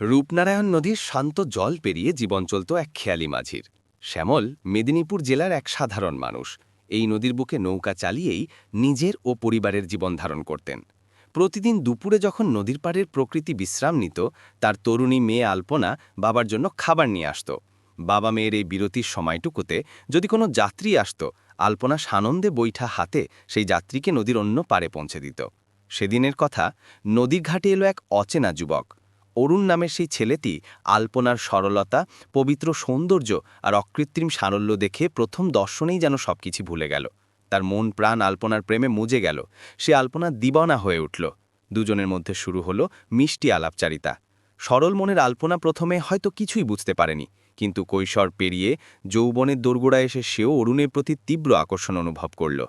রূপনারায়ণ নদীর শান্ত জল পেরিয়ে জীবন চলত এক খেয়ালি মাঝির। শ্যামল মেদিনীপুর জেলার এক সাধারণ মানুষ। এই নদীর বুকে নৌকা চালিয়েই নিজের ও পরিবারের জীবন ধারণ করতেন। প্রতিদিন দুপুরে যখন নদীর পাড়ের প্রকৃতি বিশ্রাম নিত, তার তরুণী মেয়ে আলপনা বাবার জন্য খাবার নিয়ে আসত। বাবা মেয়ের এই বিরতির সময়টুকুতে যদি কোনো যাত্রী আসত, আলপনা সানন্দে বৈঠা হাতে সেই যাত্রীকে নদীর অন্য পারে পৌঁছে দিত। সেদিনের কথা নদীর ঘাটে এলো এক অচেনা যুবক। অরুণ নামের সেই ছেলেটি আলপনার সরলতা, পবিত্র সৌন্দর্য আর অকৃত্রিম সারল্য দেখে প্রথম দর্শনেই যেন সবকিছু ভুলে গেল। তার মন প্রাণ আলপনার প্রেমে মুজে গেল। সে আলপনার দিবানা হয়ে উঠল। দুজনের মধ্যে শুরু হলো মিষ্টি আলাপচারিতা। সরল মনের আলপনা প্রথমে হয়তো কিছুই বুঝতে পারেনি, কিন্তু কৈশোর পেরিয়ে যৌবনের দোরগোড়া এসে সেও অরুণের প্রতি তীব্র আকর্ষণ অনুভব করল।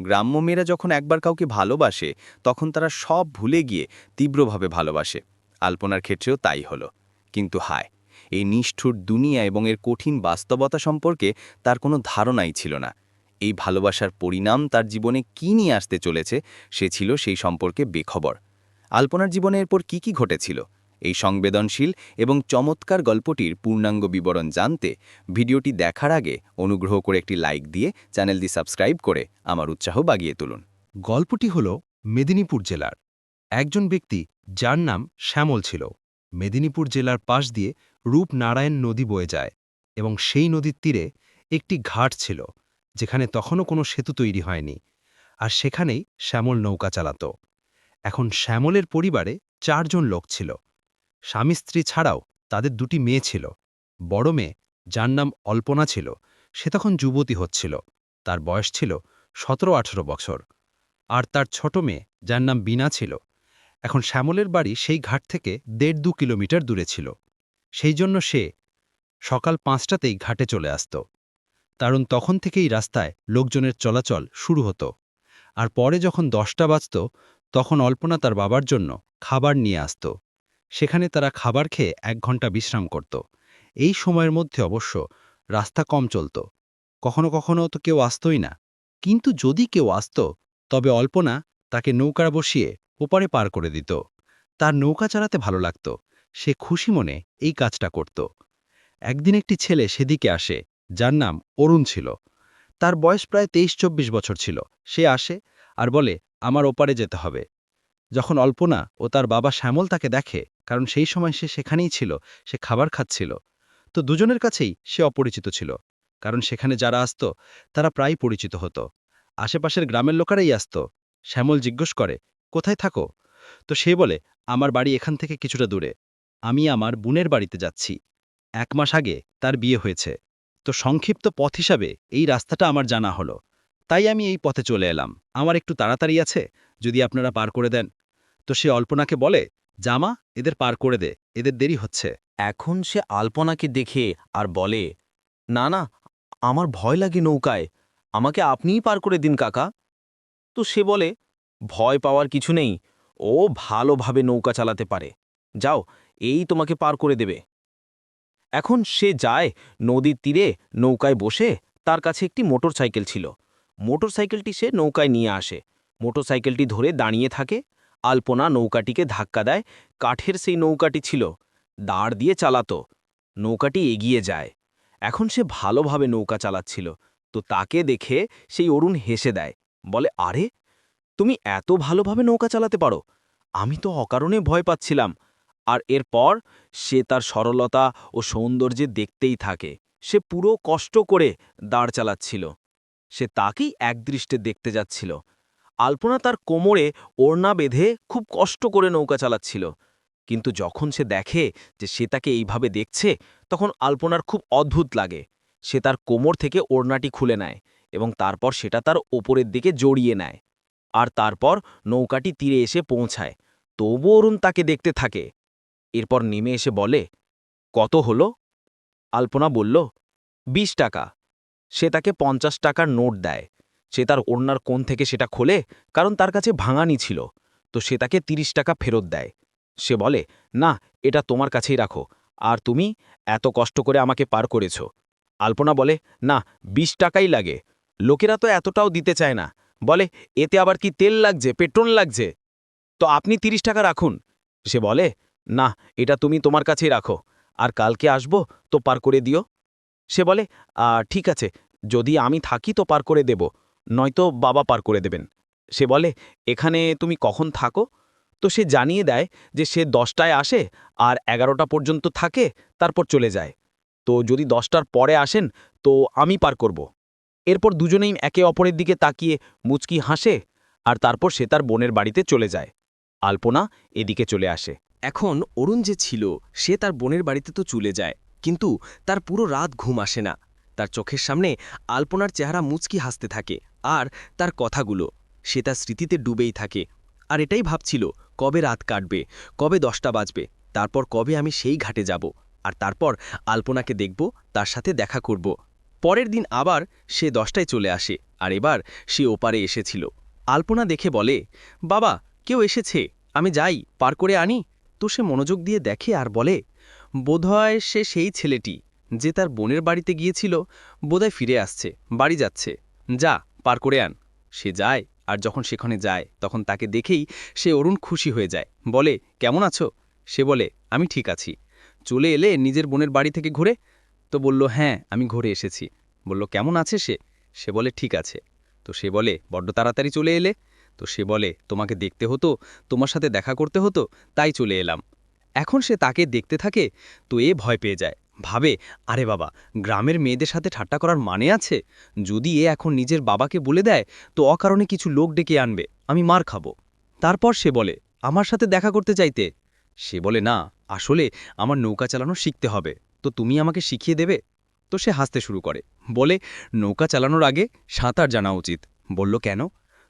গ্রাম্য মেয়েরা যখন একবার কাউকে ভালোবাসে, তখন তারা সব ভুলে গিয়ে তীব্রভাবে ভালোবাসে। আলপনার ক্ষেত্রেও তাই হলো। কিন্তু হায়, এই নিষ্ঠুর দুনিয়া এবং এর কঠিন বাস্তবতা সম্পর্কে তার কোনো ধারণাই ছিল না। এই ভালোবাসার পরিণাম তার জীবনে কি নিয়ে আসতে চলেছে, সে ছিল সেই সম্পর্কে বেখবর। আলপনার জীবনে এরপর কি কি ঘটেছিল? এই সংবেদনশীল এবং চমৎকার গল্পটির পূর্ণাঙ্গ বিবরণ জানতে ভিডিওটি দেখার আগে অনুগ্রহ করে একটি লাইক দিয়ে চ্যানেলটি সাবস্ক্রাইব করে আমার উৎসাহ বাগিয়ে তুলুন। গল্পটি হল মেদিনীপুর জেলার। একজন ব্যক্তি যার নাম শ্যামল ছিল। মেদিনীপুর জেলার পাশ দিয়ে রূপনারায়ণ নদী বয়ে যায় এবং সেই নদীর তীরে একটি ঘাট ছিল, যেখানে তখনও কোনো সেতু তৈরি হয়নি আর সেখানেই শ্যামল নৌকা চালাত। এখন শ্যামলের পরিবারে চারজন লোক ছিল। স্বামী স্ত্রী ছাড়াও তাদের দুটি মেয়ে ছিল। বড় মেয়ে, যার নাম অল্পনা ছিল, সে তখন যুবতী হচ্ছিল। তার বয়স ছিল সতেরো আঠেরো বছর। আর তার ছোট মেয়ে, যার নাম বিনা ছিল এখন শ্যামলের বাড়ি সেই ঘাট থেকে দেড় দু কিলোমিটার দূরে ছিল। সেই জন্য সে সকাল পাঁচটাতেই ঘাটে চলে আসত। কারণ তখন থেকেই রাস্তায় লোকজনের চলাচল শুরু হতো। আর পরে যখন দশটা বাজত, তখন অল্পনা তার বাবার জন্য খাবার নিয়ে আসত। সেখানে তারা খাবার খেয়ে এক ঘণ্টা বিশ্রাম করত। এই সময়ের মধ্যে অবশ্য রাস্তা কম চলত। কখনো কখনো তো কেউ আসতই না। কিন্তু যদি কেউ আসত, তবে অল্পনা তাকে নৌকা বসিয়ে ওপারে পার করে দিত। তার নৌকা চালাতে ভালো লাগত। সে খুশি মনে এই কাজটা করত। একদিন একটি ছেলে সেদিকে আসে, যার নাম অরুণ ছিল। তার বয়স প্রায় তেইশ চব্বিশ বছর ছিল। সে আসে আর বলে, আমার ওপারে যেতে হবে। যখন অল্পনা ও তার বাবা শ্যামল তাকে দেখে, কারণ সেই সময় সে সেখানেই ছিল, সে খাবার খাচ্ছিল, তো দুজনের কাছেই সে অপরিচিত ছিল। কারণ সেখানে যারা আসত, তারা প্রায় পরিচিত হতো। আশেপাশের গ্রামের লোকেরাই আসত। শ্যামল জিজ্ঞেস করে কোথায় থাকো? তো সে বলে, আমার বাড়ি এখান থেকে কিছুটা দূরে। আমি আমার বোনের বাড়িতে যাচ্ছি। এক মাস আগে তার বিয়ে হয়েছে। তো সংক্ষিপ্ত পথ হিসাবে এই রাস্তাটা আমার জানা হলো। তাই আমি এই পথে চলে এলাম। আমার একটু তাড়াতাড়ি আছে, যদি আপনারা পার করে দেন। তো সে অল্পনাকে বলে, জামা, এদের পার করে দে। এদের দেরি হচ্ছে। এখন সে আলপনাকে দেখে আর বলে, না না, আমার ভয় লাগে নৌকায়। আমাকে আপনিই পার করে দিন, কাকা। তো সে বলে ভয় পাওয়ার কিছু নেই। ও ভালোভাবে নৌকা চালাতে পারে। যাও, এই তোমাকে পার করে দেবে। এখন সে যায় নদীর তীরে নৌকায় বসে। তার কাছে একটি মোটর সাইকেল ছিল। মোটর সাইকেলটি সে নৌকায় নিয়ে আসে। মোটর সাইকেলটি ধরে দাঁড়িয়ে থাকে। আলপনা নৌকাটিকে ধাক্কা দেয়। কাঠের সেই নৌকাটি ছিল। দাঁড় দিয়ে চালাতো। নৌকাটি এগিয়ে যায়। এখন সে ভালোভাবে নৌকা চালাচ্ছিল। তো তাকে দেখে সেই অরুণ হেসে দেয়। বলে, আরে তুমি এত ভালোভাবে নৌকা চালাতে পারো। আমি তো অকারণে ভয় পাচ্ছিলাম। আর এরপর সে তার সরলতা ও সৌন্দর্যে দেখতেই থাকে। সে পুরো কষ্ট করে দাঁড় চালাচ্ছিল। সে তাকেই একদৃষ্টে দেখতে যাচ্ছিল। আলপনা তার কোমরে ওড়না বেঁধে খুব কষ্ট করে নৌকা চালাচ্ছিল। কিন্তু যখন সে দেখে যে সে তাকে এইভাবে দেখছে, তখন আলপনার খুব অদ্ভুত লাগে। সে তার কোমর থেকে ওড়নাটি খুলে নেয় এবং তারপর সেটা তার ওপরের দিকে জড়িয়ে নেয়। আর তারপর নৌকাটি তীরে এসে পৌঁছায়। তবু অরুণ তাকে দেখতে থাকে। এরপর নেমে এসে বলে, কত হলো? আলপনা বলল, বিশ টাকা। সে তাকে পঞ্চাশ টাকার নোট দেয়। সে তার ওড়নার কোণ থেকে সেটা খোলে, কারণ তার কাছে ভাঙানি ছিল। তো সে তাকে তিরিশ টাকা ফেরত দেয়। সে বলে, না, এটা তোমার কাছেই রাখো। আর তুমি এত কষ্ট করে আমাকে পার করেছ। আলপনা বলে, না, বিশ টাকাই লাগে। লোকেরা তো এতটাও দিতে চায় না। বলে, এতে আবার কি তেল লাগছে, পেট্রোল লাগছে? তো আপনি তিরিশ টাকা রাখুন। সে বলে, না, এটা তুমি তোমার কাছেই রাখো, আর কালকে আসব তো পার করে দিও। সে বলে ঠিক আছে, যদি আমি থাকি তো পার করে দেব, নয়তো বাবা পার করে দেবেন। সে বলে, এখানে তুমি কখন থাকো? তো সে জানিয়ে দেয় যে সে দশটায় আসে আর এগারোটা পর্যন্ত থাকে, তারপর চলে যায়। তো যদি দশটার পরে আসেন, তো আমি পার করব। এরপর দুজনেই একে অপরের দিকে তাকিয়ে মুচকি হাসে আর তারপর সে তার বোনের বাড়িতে চলে যায়। আলপনা এদিকে চলে আসে। এখন অরুণ যে ছিল, সে তার বোনের বাড়িতে তো চলে যায়, কিন্তু তার পুরো রাত ঘুম আসে না। তার চোখের সামনে আলপনার চেহারা মুচকি হাসতে থাকে আর তার কথাগুলো, সে তার স্মৃতিতে ডুবেই থাকে। আর এটাই ভাবছিল, কবে রাত কাটবে, কবে দশটা বাজবে, তারপর কবে আমি সেই ঘাটে যাব, আর তারপর আলপনাকে দেখব, তার সাথে দেখা করব। পরের দিন আবার সে দশটায় চলে আসে, আর এবার সে ওপারে এসেছিল। আলপনা দেখে বলে, বাবা, কেউ এসেছে? আমি যাই, পার করে আনি। তো সে মনোযোগ দিয়ে দেখে আর বলে, বোধহয় সে সেই ছেলেটি, যে তার বোনের বাড়িতে গিয়েছিল, বোধহয় ফিরে আসছে, বাড়ি যাচ্ছে। যা, পার করে আন। সে যায়, আর যখন সেখানে যায়, তখন তাকে দেখেই সে অরুণ খুশি হয়ে যায়। বলে, কেমন আছো? সে বলে, আমি ঠিক আছি। চলে এলে নিজের বোনের বাড়ি থেকে ঘুরে তো বলল হ্যাঁ আমি ঘুরে এসেছি। বলল, কেমন আছে সে? সে বলে, ঠিক আছে। তো সে বলে, বড্ড তাড়াতাড়ি চলে এলে? তো সে বলে, তোমাকে দেখতে হতো, তোমার সাথে দেখা করতে হতো, তাই চলে এলাম। এখন সে তাকে দেখতে থাকে, তো এ ভয় পেয়ে যায়। ভাবে, আরে বাবা, গ্রামের মেয়েদের সাথে ঠাট্টা করার মানে আছে? যদি এ এখন নিজের বাবাকে বলে দেয়, তো অকারণে কিছু লোক ডেকে আনবে, আমি মার খাব। তারপর সে বলে, আমার সাথে দেখা করতে চাইতে? সে বলে, না, আসলে আমার নৌকা চালানো শিখতে হবে। তো তুমি আমাকে শিখিয়ে দেবে? তো সে হাসতে শুরু করে। বলে, নৌকা চালানোর আগে সাঁতার জানা উচিত। বলল, কেন?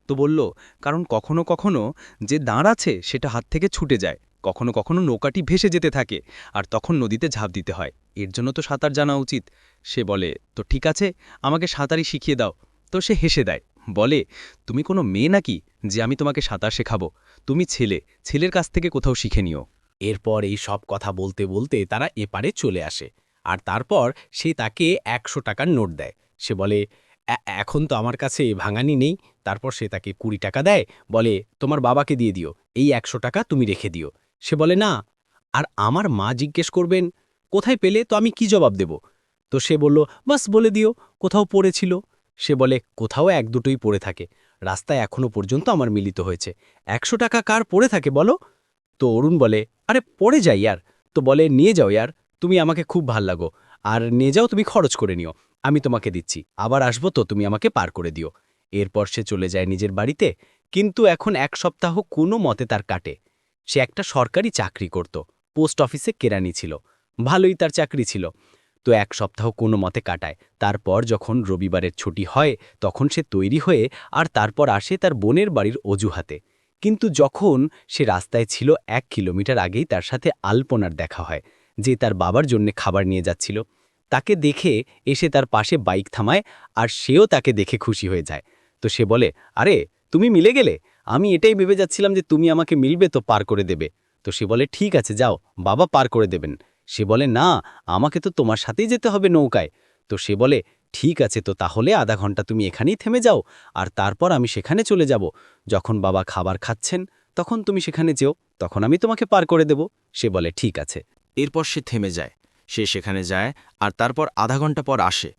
তো বলল, কারণ কখনো কখনো যে দাঁড় আছে সেটা হাত থেকে ছুটে যায়। কখনো কখনো নৌকাটি ভেসে যেতে থাকে আর তখন নদীতে ঝাঁপ দিতে হয়। এর জন্য তো সাঁতার জানা উচিত। সে বলে, তো ঠিক আছে, আমাকে সাঁতারই শিখিয়ে দাও। তো সে হেসে দেয়। বলে, তুমি কোনো মেয়ে নাকি যে আমি তোমাকে সাঁতার শেখাবো? তুমি ছেলে, ছেলের কাছ থেকে কোথাও শিখে নিও। এরপর এই সব কথা বলতে বলতে তারা এপারে চলে আসে। আর তারপর সে তাকে একশো টাকার নোট দেয়। সে বলে এখন তো আমার কাছে ভাঙানি নেই। তারপর সে তাকে কুড়ি টাকা দেয়, বলে, তোমার বাবাকে দিয়ে দিও। এই একশো টাকা তুমি রেখে দিও। সে বলে, না, আর আমার মা জিজ্ঞেস করবেন, কোথায় পেলে তো আমি কি জবাব দেব? তো সে বলল, বাস বলে দিও, কোথাও পড়েছিল। সে বলে, কোথাও এক দুটোই পড়ে থাকে। রাস্তায় এখনও পর্যন্ত আমার মিলিত হয়েছে। একশো টাকা কার পড়ে থাকে বলো? তো অরুণ বলে আরে পড়ে যাই ইয়ার তো বলে, নিয়ে যাও ইয়ার, তুমি আমাকে খুব ভালো লাগো। আর নিয়ে যাও, তুমি খরচ করে নিও। আমি তোমাকে দিচ্ছি। আবার আসব তো, তুমি আমাকে পার করে দিও। এরপর সে চলে যায় নিজের বাড়িতে, কিন্তু এখন এক সপ্তাহ কোনো মতে তার কাটে। সে একটা সরকারি চাকরি করত, পোস্ট অফিসে কেরানি ছিল। ভালোই তার চাকরি ছিল। তো এক সপ্তাহ কোনো মতে কাটায়। তারপর যখন রবিবারের ছুটি হয়, তখন সে তৈরি হয়ে আর তারপর আসে তার বোনের বাড়ির অজুহাতে। কিন্তু যখন সে রাস্তায় ছিল এক কিলোমিটার আগেই তার সাথে আলপনার দেখা হয়, যে তার বাবার জন্যে খাবার নিয়ে যাচ্ছিল। তাকে দেখে এসে তার পাশে বাইক থামায় আর সেও তাকে দেখে খুশি হয়ে যায়। তো সে বলে, আরে, তুমি মিলে গেলে? আমি এটাই ভেবে যাচ্ছিলাম যে তুমি আমাকে মিলবে তো পার করে দেবে। তো সে বলে, ঠিক আছে, যাও, বাবা পার করে দেবেন। সে বলে, না, আমাকে তো তোমার সাথেই যেতে হবে নৌকায়। তো সে বলে ঠিক আছে, তো তাহলে আধা ঘণ্টা তুমি এখানেই থেমে যাও আর তারপর আমি সেখানে চলে যাব। যখন বাবা খাবার খাচ্ছেন, তখন তুমি সেখানে যেও, তখন আমি তোমাকে পার করে দেব। সে বলে, ঠিক আছে। এরপর সে থেমে যায়। সে সেখানে যায় আর তারপর আধা ঘণ্টা পর আসে।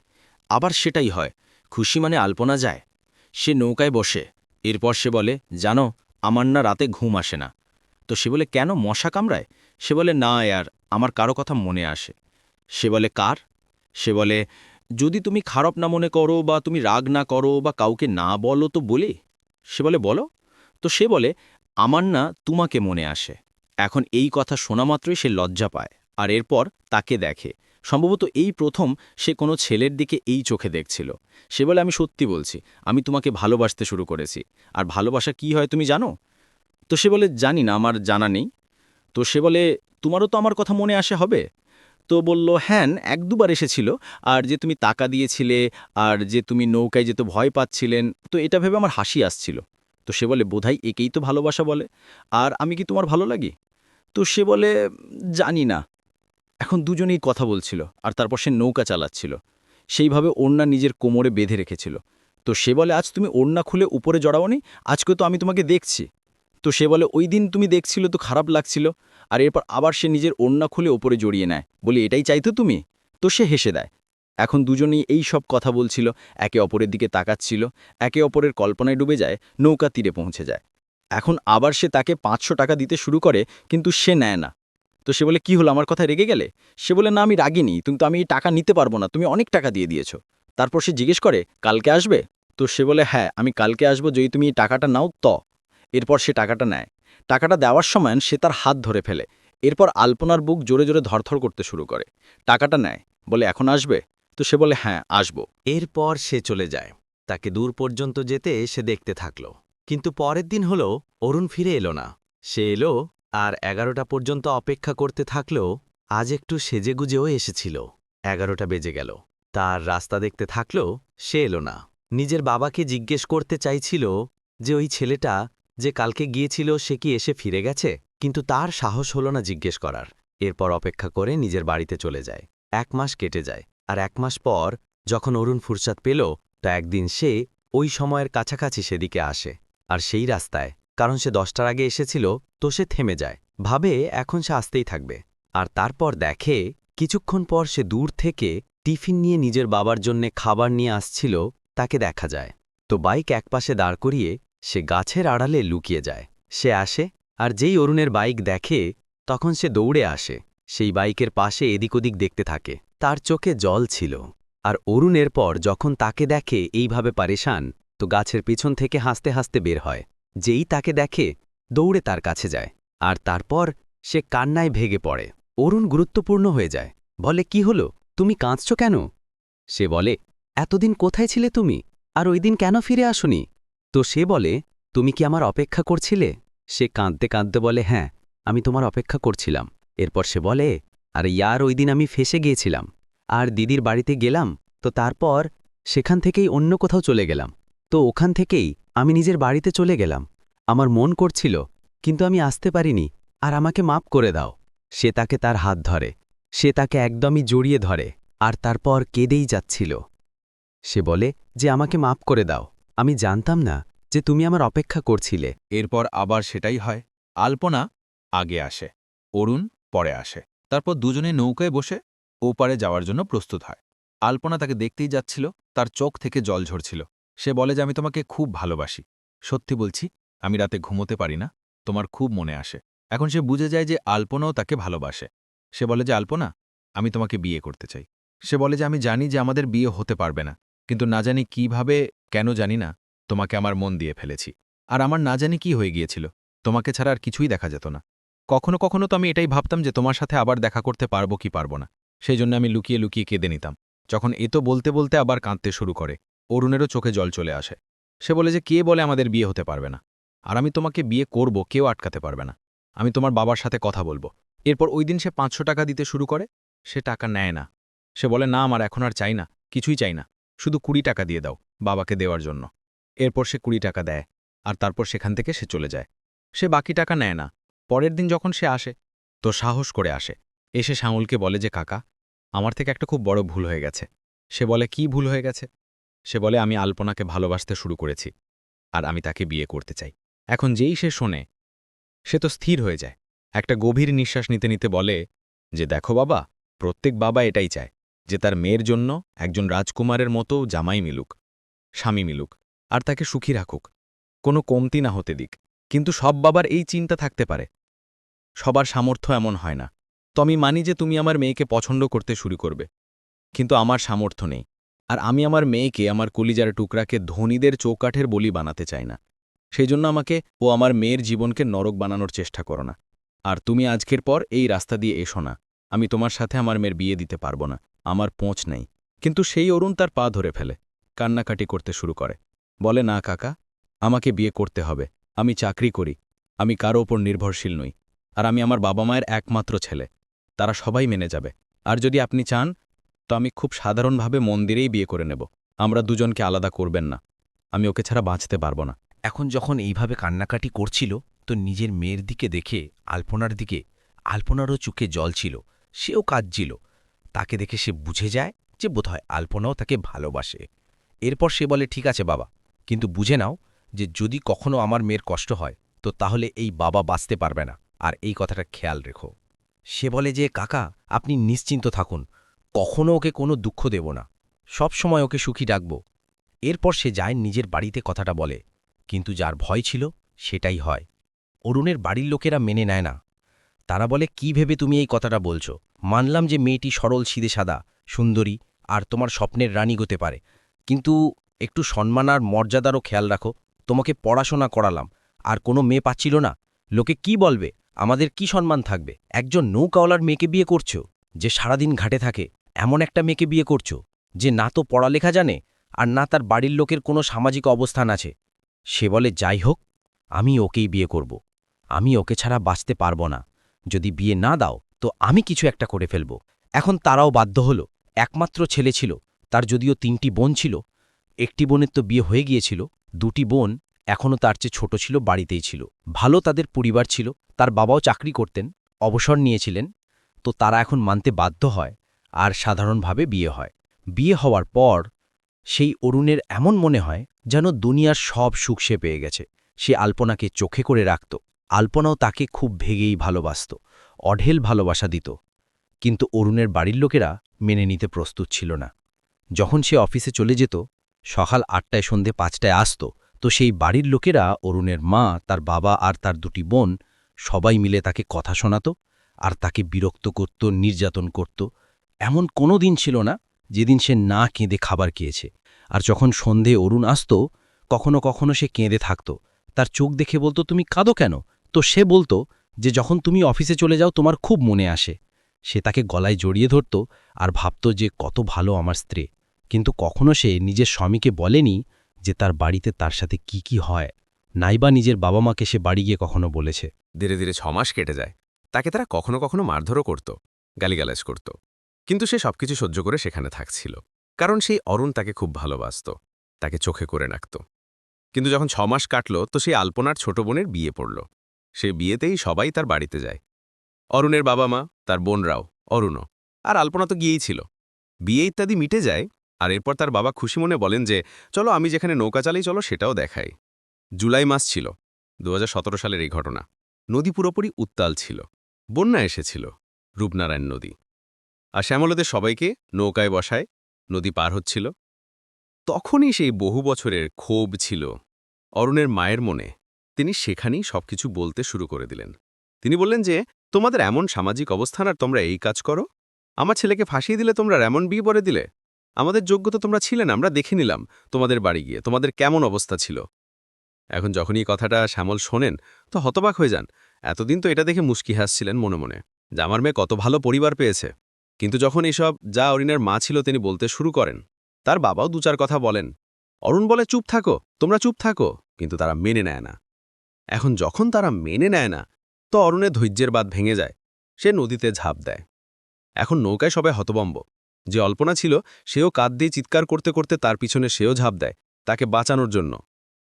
আবার সেটাই হয়, খুশি মানে আলপনা যায়। সে নৌকায় বসে। এরপর সে বলে, জানো, আমার না রাতে ঘুম আসে না। তো সে বলে, কেন, মশা কামড়ায়? সে বলে, না ইয়ার আমার কারও কথা মনে আসে। সে বলে, কার? সে বলে যদি তুমি খারাপ না মনে করো বা তুমি রাগ না করো বা কাউকে না বলো তো বলে? সে বলে, বলো? তো সে বলে, আমার না তোমাকে মনে আসে। এখন এই কথা শোনা মাত্রই সে লজ্জা পায় আর এরপর তাকে দেখে। সম্ভবত এই প্রথম সে কোনো ছেলের দিকে এই চোখে দেখছিল। সে বলে, আমি সত্যি বলছি, আমি তোমাকে ভালোবাসতে শুরু করেছি। আর ভালোবাসা কি হয় তুমি জানো? তো সে বলে, জানি না, আমার জানা নেই। তো সে বলে, তোমারও তো আমার কথা মনে আসে হবে? তো বলল, হ্যান, এক দুবার এসেছিল। আর যে তুমি টাকা দিয়েছিলে, আর যে তুমি নৌকায় যেতে ভয় পাচ্ছিলেন, তো এটা ভেবে আমার হাসি আসছিল। তো সে বলে বোধহয় একেই তো ভালোবাসা বলে। আর আমি কি তোমার ভালো লাগি? তো সে বলে, জানি না। এখন দুজনেই কথা বলছিল, আর তারপর সে নৌকা চালাচ্ছিল। সেইভাবে ওড়না নিজের কোমরে বেঁধে রেখেছিল। তো সে বলে, আজ তুমি ওড়না খুলে উপরে জড়াওনি? আজকে তো আমি তোমাকে দেখছি। তো সে বলে, ওই দিন তুমি দেখছিল তো খারাপ লাগছিল, আর এরপর আবার সে নিজের ওড়না খুলে ওপরে জড়িয়ে নেয়। বলি, এটাই চাইতো তুমি? তো সে হেসে দেয়। এখন দুজনেই এই সব কথা বলছিল, একে অপরের দিকে তাকাচ্ছিল, একে অপরের কল্পনায় ডুবে যায়, নৌকা তীরে পৌঁছে যায়। এখন আবার সে তাকে পাঁচশো টাকা দিতে শুরু করে, কিন্তু সে নেয় না। তো সে বলে, কি হলো, আমার কথা রেগে গেলে? সে বলে, না, আমি রাগিনি কিন্তু আমি এই টাকা নিতে পারব না, তুমি অনেক টাকা দিয়ে দিয়েছ। তারপর সে জিজ্ঞেস করে, কালকে আসবে? তো সে বলে হ্যাঁ আমি কালকে আসব, যদি তুমি এই টাকাটা নাও, ত। এরপর সে টাকাটা নেয়। টাকাটা দেওয়ার সময় সে তার হাত ধরে ফেলে। এরপর আলপনার বুক জোরে জোরে ধরথর করতে শুরু করে। টাকাটা নেয়। বলে, এখন আসবে? তো সে বলে হ্যাঁ আসব। এরপর সে চলে যায়। তাকে দূর পর্যন্ত যেতে সে দেখতে থাকল। কিন্তু পরের দিন হল, অরুণ ফিরে এলো না। সে এলো আর এগারোটা পর্যন্ত অপেক্ষা করতে থাকলেও আজ একটু সেজেগুজেও এসেছিল। এগারোটা বেজে গেল। তার রাস্তা দেখতে থাকলেও সে এলো না। নিজের বাবাকে জিজ্ঞেস করতে চাইছিল যে, ওই ছেলেটা যে কালকে গিয়েছিল সে কি এসে ফিরে গেছে? কিন্তু তার সাহস হলো না জিজ্ঞেস করার। এরপর অপেক্ষা করে নিজের বাড়িতে চলে যায়। এক মাস কেটে যায়। আর এক মাস পর যখন অরুণ ফুরসাদ পেল, তো একদিন সে ওই সময়ের কাছাকাছি সেদিকে আসে। আর সেই রাস্তায়, কারণ সে দশটার আগে এসেছিল, তো সে থেমে যায়। ভাবে এখন সে আসতেই থাকবে। আর তারপর দেখে, কিছুক্ষণ পর সে দূর থেকে টিফিন নিয়ে নিজের বাবার জন্যে খাবার নিয়ে আসছিল, তাকে দেখা যায়। তো বাইক একপাশে দাঁড় করিয়ে সে গাছের আড়ালে লুকিয়ে যায়। সে আসে আর যেই অরুণের বাইক দেখে, তখন সে দৌড়ে আসে। সেই বাইকের পাশে এদিক ওদিক দেখতে থাকে। তার চোখে জল ছিল। আর অরুণের পর যখন তাকে দেখে এইভাবে পারেশান, তো গাছের পিছন থেকে হাসতে হাসতে বের হয়। যেই তাকে দেখে, দৌড়ে তার কাছে যায়। আর তারপর সে কান্নায় ভেগে পড়ে। অরুণ গুরুত্বপূর্ণ হয়ে যায়। বলে, কি হলো? তুমি কাঁদছ কেন? সে বলে, এতদিন কোথায় ছিলে তুমি? আর ওই দিন কেন ফিরে আসনি? তো সে বলে, তুমি কি আমার অপেক্ষা করছিলে? সে কাঁদতে কাঁদতে বলে হ্যাঁ আমি তোমার অপেক্ষা করছিলাম। এরপর সে বলে, আর ইয়ার, ওই দিন আমি ফেসে গিয়েছিলাম। আর দিদির বাড়িতে গেলাম, তো তারপর সেখান থেকেই অন্য কোথাও চলে গেলাম। তো ওখান থেকেই আমি নিজের বাড়িতে চলে গেলাম। আমার মন করছিল, কিন্তু আমি আসতে পারিনি, আর আমাকে মাপ করে দাও। সে তাকে তার হাত ধরে। সে তাকে একদমই জড়িয়ে ধরে, আর তারপর কেঁদেই যাচ্ছিল। সে বলে, যে আমাকে মাপ করে দাও। আমি জানতাম না যে তুমি আমার অপেক্ষা করছিলে। এরপর আবার সেটাই হয়। আলপনা আগে আসে, অরুণ পরে আসে। তারপর দুজনে নৌকায় বসে ওপারে যাওয়ার জন্য প্রস্তুত হয়। আলপনা তাকে দেখতেই যাচ্ছিল, তার চোখ থেকে জল ঝরছিল। সে বলে যে, আমি তোমাকে খুব ভালোবাসি। সত্যি বলছি, আমি রাতে ঘুমোতে পারি না। তোমার খুব মনে আসে। এখন সে বুঝে যায় যে, আলপনাও তাকে ভালোবাসে। সে বলে যে, আলপনা, আমি তোমাকে বিয়ে করতে চাই। সে বলে যে, আমি জানি যে আমাদের বিয়ে হতে পারবে না। কিন্তু না জানি কীভাবে কেন জানি না, তোমাকে আমার মন দিয়ে ফেলেছি। আর আমার না জানি কি হয়ে গিয়েছিল, তোমাকে ছাড়া আর কিছুই দেখা যেত না। কখনো কখনো তো আমি এটাই ভাবতাম যে তোমার সাথে আবার দেখা করতে পারব কি পারব না। সেই জন্য আমি লুকিয়ে লুকিয়ে কেঁদে নিতাম। যখন এ তো বলতে বলতে আবার কাঁদতে শুরু করে, অরুণেরও চোখে জল চলে আসে। সে বলে যে কে বলে আমাদের বিয়ে হতে পারবে না? আর আমি তোমাকে বিয়ে করব, কেউ আটকাতে পারবে না। আমি তোমার বাবার সাথে কথা বলব। এরপর ওই দিন সে পাঁচশো টাকা দিতে শুরু করে, সে টাকা নেয় না। সে বলে, না, আমার এখন আর চাই না, কিছুই চাই না। শুধু কুড়ি টাকা দিয়ে দাও বাবাকে দেওয়ার জন্য। এরপর সে কুড়ি টাকা দেয়, আর তারপর সেখান থেকে সে চলে যায়। সে বাকি টাকা নেয় না। পরের দিন যখন সে আসে, তো সাহস করে আসে। এসে শ্যামলকে বলে যে, কাকা, আমার থেকে একটা খুব বড় ভুল হয়ে গেছে। সে বলে, কি ভুল হয়ে গেছে? সে বলে, আমি আলপনাকে ভালোবাসতে শুরু করেছি, আর আমি তাকে বিয়ে করতে চাই। এখন যেই সে শোনে, সে তো স্থির হয়ে যায়। একটা গভীর নিঃশ্বাস নিতে নিতে বলে যে, দেখো বাবা, প্রত্যেক বাবা এটাই চায়। যে তার মেয়ের জন্য একজন রাজকুমারের মতো জামাই মিলুক, স্বামী মিলুক, আর তাকে সুখী রাখুক। কোনো কমতি না হতে দিক, কিন্তু সব বাবার এই চিন্তা থাকতে পারে। সবার সামর্থ্য এমন হয় না। তো আমি মানি যে তুমি আমার মেয়েকে পছন্দ করতে শুরু করবে। কিন্তু আমার সামর্থ্য নেই, আর আমি আমার মেয়েকে, আমার কলিজার টুকরাকে ধনীদের চৌকাঠের বলি বানাতে চাই না। সেই জন্য আমাকে ও আমার মেয়ের জীবনকে নরক বানানোর চেষ্টা করো না। আর তুমি আজকের পর এই রাস্তা দিয়ে এসো না। আমি তোমার সাথে আমার মেয়ের বিয়ে দিতে পারব না। আমার পোঁচ নেই। কিন্তু সেই অরুণ তার পা ধরে ফেলে, কান্নাকাটি করতে শুরু করে। বলে, না, কাকা, আমাকে বিয়ে করতে হবে। আমি চাকরি করি। আমি কারও ওপর নির্ভরশীল নই। আর আমি আমার বাবা মায়ের একমাত্র ছেলে। তারা সবাই মেনে যাবে। আর যদি আপনি চান, তো আমি খুব সাধারণভাবে মন্দিরেই বিয়ে করে নেব। আমরা দুজনকে আলাদা করবেন না। আমি ওকে ছাড়া বাঁচতে পারব না। এখন যখন এইভাবে কান্নাকাটি করছিল, তো নিজের মেয়ের দিকে দেখে আলপনার দিকে আলপনারও চুকে জল ছিল। সেও কাঁদছিল। তাকে দেখে সে বুঝে যায় যে বোধহয় আলপনাও তাকে ভালোবাসে। এরপর সে বলে, ঠিক আছে বাবা, কিন্তু বুঝে নাও যে যদি কখনো আমার মেয়ের কষ্ট হয়, তো তাহলে এই বাবা বাঁচতে পারবে না। আর এই কথাটা খেয়াল রেখো। সে বলে যে, কাকা, আপনি নিশ্চিন্ত থাকুন, কখনো ওকে কোনো দুঃখ দেব না। সব সময় ওকে সুখী ডাকব এরপর সে যায় নিজের বাড়িতে কথাটা বলে, কিন্তু যার ভয় ছিল সেটাই হয়। অরুণের বাড়ির লোকেরা মেনে নেয় না। তারা বলে, কি ভেবে তুমি এই কথাটা বলছো? মানলাম যে মেয়েটি সরল, সিদে সাদা, সুন্দরী, আর তোমার স্বপ্নের রানী হতে পারে। কিন্তু একটু সম্মান আর মর্যাদারও খেয়াল রাখো, তোমাকে পড়াশোনা করালাম, আর কোনো মেয়ে পাচ্ছিল না। লোকে কি বলবে? আমাদের কি সম্মান থাকবে? একজন নৌকাওয়ালার মেয়েকে বিয়ে করছ? যে সারাদিন ঘাটে থাকে, এমন একটা মেয়েকে বিয়ে করছ, যে না তো পড়ালেখা জানে, আর না তার বাড়ির লোকের কোনো সামাজিক অবস্থান আছে। সে বলে, যাই হোক, আমি ওকেই বিয়ে করব। আমি ওকে ছাড়া বাঁচতে পারব না। যদি বিয়ে না দাও, তো আমি কিছু একটা করে ফেলব। এখন তারাও বাধ্য হল। একমাত্র ছেলে ছিল, তার যদিও তিনটি বোন ছিল, একটি বোনের তো বিয়ে হয়ে গিয়েছিল, দুটি বোন এখনও তার চেয়ে ছোট ছিল, বাড়িতেই ছিল। ভালো তাদের পরিবার ছিল, তার বাবাও চাকরি করতেন, অবসর নিয়েছিলেন, তো তারা এখন মানতে বাধ্য হয়, আর সাধারণভাবে বিয়ে হয়। বিয়ে হওয়ার পর সেই অরুণের এমন মনে হয়, যেন দুনিয়ার সব সুখ সে পেয়ে গেছে। সে আলপনাকে চোখে করে রাখত। আলপনাও তাকে খুব ভেগেই ভালোবাসত, অঢেল ভালোবাসা দিত। কিন্তু অরুণের বাড়ির লোকেরা মেনে নিতে প্রস্তুত ছিল না। যখন সে অফিসে চলে যেত, সকাল আটটায় সন্ধে পাঁচটায় আসত, তো সেই বাড়ির লোকেরা অরুণের মা, তার বাবা আর তার দুটি বোন সবাই মিলে তাকে কথা শোনাত আর তাকে বিরক্ত করত, নির্যাতন করত। এমন কোনো দিন ছিল না যেদিন সে না কেঁদে খাবার খেয়েছে। আর যখন সন্ধে অরুণ আসত, কখনো কখনো সে কেঁদে থাকত। তার চোখ দেখে বলতো, তুমি কাঁদো কেন? তো সে বলতো যে যখন তুমি অফিসে চলে যাও, তোমার খুব মনে আসে। সে তাকে গলায় জড়িয়ে ধরত আর ভাবত যে কত ভালো আমার স্ত্রী। কিন্তু কখনো সে নিজের স্বামীকে বলেনি যে তার বাড়িতে তার সাথে কি কি হয়। নাইবা নিজের বাবা মাকে সে বাড়ি গিয়ে কখনো বলেছে। ধীরে ধীরে ছমাস কেটে যায়। তাকে তারা কখনো কখনো মারধরও করত, গালিগালাজ করত। কিন্তু সে সবকিছু সহ্য করে সেখানে থাকছিল। কারণ সেই অরুণ তাকে খুব ভালোবাসত, তাকে চোখে করে রাখত। কিন্তু যখন ছমাস কাটল, তো সেই আলপনার ছোট বোনের বিয়ে পড়ল। সেই বিয়েতেই সবাই তার বাড়িতে যায়। অরুণের বাবা মা, তার বোনরাও অরুণও। আর আলপনা তো গিয়েই ছিল। বিয়ে ইত্যাদি মিটে যায়, আর এরপর তার বাবা খুশি মনে বলেন যে, চলো আমি যেখানে নৌকা চালাই, চলো সেটাও দেখাই। জুলাই মাস ছিল দু হাজার সতেরো সালের এই ঘটনা। নদী পুরোপুরি উত্তাল ছিল। বন্যা এসেছিল, রূপনারায়ণ নদী। আর শ্যামলদের সবাইকে নৌকায় বসায়, নদী পার হচ্ছিল। তখনই সেই বহু বছরের ক্ষোভ ছিল অরুণের মায়ের মনে। তিনি সেখানেই সবকিছু বলতে শুরু করে দিলেন। তিনি বললেন যে, তোমাদের এমন সামাজিক অবস্থান আর তোমরা এই কাজ করো। আমার ছেলেকে ফাঁসিয়ে দিলে তোমরা এমন বিয়ে বলে দিলে। আমাদের যোগ্যতা তোমরা ছিলেন আমরা দেখে নিলাম তোমাদের বাড়ি গিয়ে, তোমাদের কেমন অবস্থা ছিল। এখন যখনই কথাটা শ্যামল শোনেন, তো হতবাক হয়ে যান। এতদিন তো এটা দেখে মুস্কি হাসছিলেন মনে মনে। যে, আমার মেয়ে কত ভালো পরিবার পেয়েছে। কিন্তু যখন এসব যা অরিনের মা ছিল তিনি বলতে শুরু করেন, তার বাবাও দু চার কথা বলেন। অরুণ বলে, চুপ থাকো, তোমরা চুপ থাকো। কিন্তু তারা মেনে নেয় না। এখন যখন তারা মেনে নেয় না, তো অরুণের ধৈর্যের বাদ ভেঙে যায়। সে নদীতে ঝাঁপ দেয়। এখন নৌকায় সবাই হতবম্ব। যে অল্পনা ছিল, সেও কাঁদ দিয়ে চিৎকার করতে করতে তার পিছনে সেও ঝাঁপ দেয়, তাকে বাঁচানোর জন্য।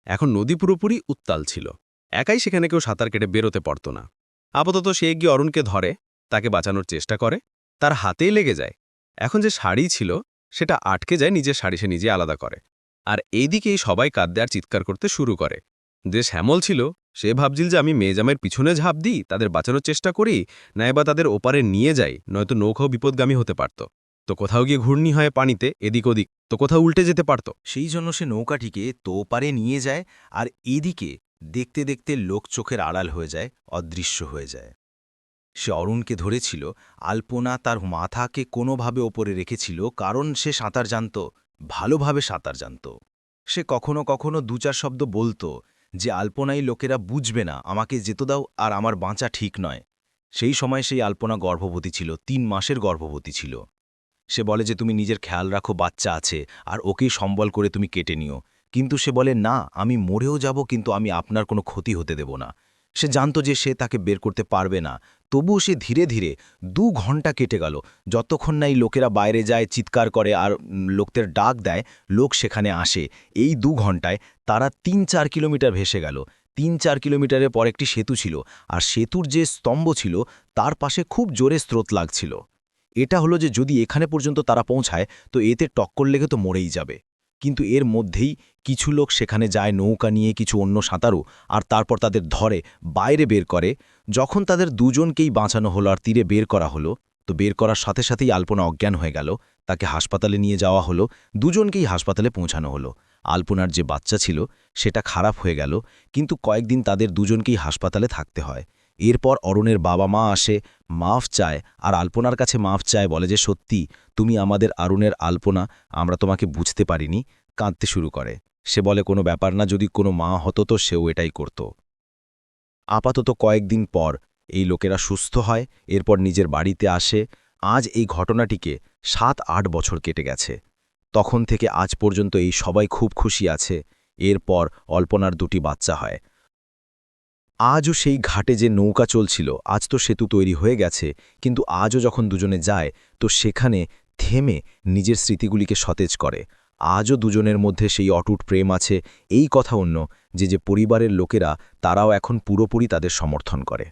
এখন নদী পুরোপুরি উত্তাল ছিল। একাই সেখানে কেউ সাঁতার কেটে বেরোতে পারত না। আপাতত সে গিয়ে অরুণকে ধরে, তাকে বাঁচানোর চেষ্টা করে, তার হাতেই লেগে যায়। এখন যে শাড়ি ছিল, সেটা আটকে যায়, নিজের শাড়ি সে নিজে আলাদা করে। আর এইদিকেই সবাই কাঁদতে আর চিৎকার করতে শুরু করে। যে শ্যামল ছিল সে ভাবছিল যে আমি মেয়েজামের পিছনে ঝাঁপ দিই, তাদের বাঁচানোর চেষ্টা করি, নাইবা তাদের ওপারে নিয়ে যাই, নয়তো নৌকাও বিপদগামী হতে পারত। তো কোথাও গিয়ে ঘূর্ণি হয় পানিতে, এদিক ওদিক, তো কোথাও উল্টে যেতে পারত। সেই জন্য সে নৌকাটিকে তোপারে নিয়ে যায়, আর এদিকে দেখতে দেখতে লোক চোখের আড়াল হয়ে যায়, অদৃশ্য হয়ে যায়। সে অরুণকে ধরেছিল, আলপনা তার মাথাকে কোনোভাবে ওপরে রেখেছিল, কারণ সে সাঁতার জানত, ভালোভাবে সাঁতার জানত। সে কখনো কখনো দু চার শব্দ বলতো যে আলপনাই লোকেরা বুঝবে না, আমাকে যেত দাও আর আমার বাঁচা ঠিক নয়। সেই সময় সেই আলপনা গর্ভবতী ছিল, তিন মাসের গর্ভবতী ছিল। সে বলে যে, তুমি নিজের খেয়াল রাখো, বাচ্চা আছে, আর ওকে সম্বল করে তুমি কেটে নিও। কিন্তু সে বলে, না, আমি মরেও যাব, কিন্তু আমি আপনার কোনো ক্ষতি হতে দেব না। সে জানত যে সে তাকে বের করতে পারবে না তবুও সে ধীরে ধীরে দু ঘণ্টা কেটে গেল। যতক্ষণ না এই লোকেরা বাইরে যায়, চিৎকার করে আর লোকদের ডাক দেয়, লোক সেখানে আসে। এই দু ঘন্টায় তারা তিন চার কিলোমিটার ভেসে গেল। তিন চার কিলোমিটারের পর একটি সেতু ছিল আর সেতুর যে স্তম্ভ ছিল, তার পাশে খুব জোরে স্রোত লাগছিল। এটা হলো যে যদি এখানে পর্যন্ত তারা পৌঁছায়, তো এতে টক্কর লেগে তো মরেই যাবে। কিন্তু এর মধ্যেই কিছু লোক সেখানে যায় নৌকা নিয়ে, কিছু অন্য সাঁতারু, আর তারপর তাদের ধরে, বাইরে বের করে। যখন তাদের দুজনকেই বাঁচানো হলো আর তীরে বের করা হলো, তো বের করার সাথে সাথেই আলপনা অজ্ঞান হয়ে গেল। তাকে হাসপাতালে নিয়ে যাওয়া হলো, দুজনকেই হাসপাতালে পৌঁছানো হলো। আলপনার যে বাচ্চা ছিল, সেটা খারাপ হয়ে গেল, কিন্তু কয়েকদিন তাদের দুজনকেই হাসপাতালে থাকতে হয়। এরপর অরুণের বাবা মা আসে, মাফ চায়, আর আলপনার কাছে মাফ চায়, বলে যে, সত্যি, তুমি আমাদের আরুণের আলপনা, আমরা তোমাকে বুঝতে পারিনি কাঁদতে শুরু করে। সে বলে, কোনো ব্যাপার না, যদি কোনো মা হতো তো সেও এটাই করত। আপাতত কয়েকদিন পর এই লোকেরা সুস্থ হয়, এরপর নিজের বাড়িতে আসে। আজ এই ঘটনাটিকে সাত, আট বছর কেটে গেছে। তখন থেকে আজ পর্যন্ত এই সবাই খুব খুশি আছে। এরপর অল্পনার দুটি বাচ্চা হয়। আজও সেই ঘাটে যে নৌকা চলছিল, আজ তো সেতু তৈরি হয়ে গেছে, কিন্তু আজও যখন দুজনে যায়, তো সেখানে থেমে নিজের স্মৃতিগুলিকে সতেজ করে। আজও দুজনের মধ্যে সেই অটুট প্রেম আছে, এই কথা অন্য, যে যে পরিবারের লোকেরা তারাও এখন পুরোপুরি তাদের সমর্থন করে।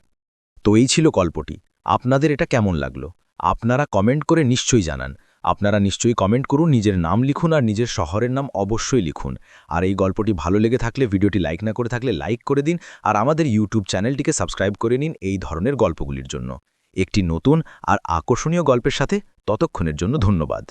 তো এই ছিল গল্পটি। আপনাদের এটা কেমন লাগল? আপনারা কমেন্ট করে নিশ্চয়ই জানান। আপনারা নিশ্চয়ই কমেন্ট করুন, নিজের নাম লিখুন আর নিজের শহরের নাম অবশ্যই লিখুন। আর এই গল্পটি ভালো লেগে থাকলে, ভিডিওটি লাইক না করে থাকলে লাইক করে দিন আর আমাদের ইউটিউব চ্যানেলটিকে সাবস্ক্রাইব করে নিন এই ধরনের গল্পগুলির জন্য। একটি নতুন আর আকর্ষণীয় গল্পের সাথে ততক্ষণের জন্য ধন্যবাদ।